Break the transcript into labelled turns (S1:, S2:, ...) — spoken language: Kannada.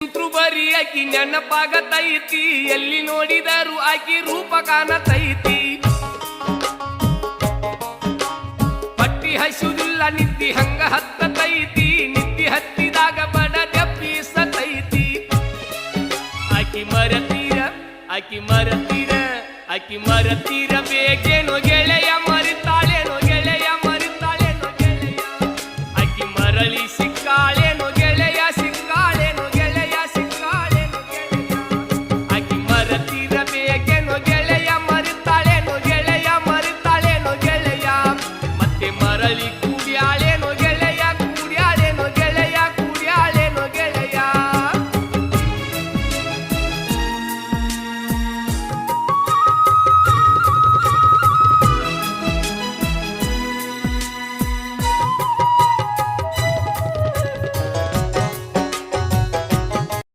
S1: ಬರಿಯಾಗಿ ನೆನಪಾಗ ತೈತಿ ಎಲ್ಲಿ ನೋಡಿದರೂ ಆಕಿ ರೂಪ ಕಾಣತೈತಿ. ಪಟ್ಟಿ ಹಸುದಿಲ್ಲ, ನಿದ್ದಿ ಹಂಗ ಹತ್ತತೈತಿ, ನಿದ್ದಿ ಹತ್ತಿದಾಗ ಬಡ ದಪ್ಪೀಸತೈತಿ ಆಕಿ ಮರತೀರ ಆಕಿ ಮರತೀರ ಆಕಿ ಮರತೀರ ಬೇಕೇನೋ ಗೆಳೆಯ ಮರಿತಾಳೆನೋ ಗೆಳೆಯ ಮರಿತಾಳೆನೋ ಗೆಳೆಯ. ಆಕಿ ಮರಳಿ ಸಿಕ್ಕಾಳೆ Calicut.